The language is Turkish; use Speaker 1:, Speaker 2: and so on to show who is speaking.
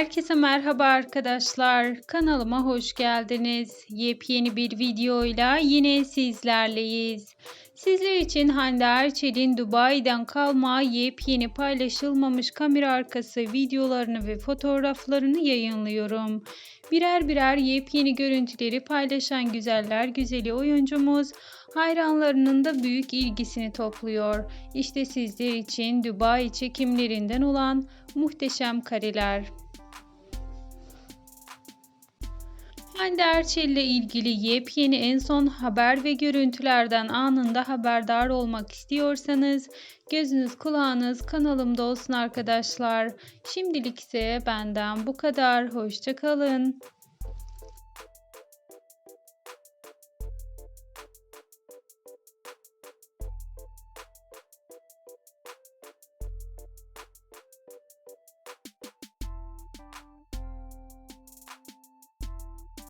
Speaker 1: Herkese merhaba arkadaşlar. Kanalıma hoş geldiniz. Yepyeni bir videoyla yine sizlerleyiz. Sizler için Hande Erçel'in Dubai'den kalma yepyeni paylaşılmamış kamera arkası videolarını ve fotoğraflarını yayınlıyorum. Birer birer yepyeni görüntüleri paylaşan güzeller güzeli oyuncumuz hayranlarının da büyük ilgisini topluyor. İşte sizler için Dubai çekimlerinden olan muhteşem kareler. Hande Erçel ile ilgili yepyeni en son haber ve görüntülerden anında haberdar olmak istiyorsanız gözünüz kulağınız kanalımda olsun arkadaşlar. Şimdilik ise benden bu kadar. Hoşçakalın.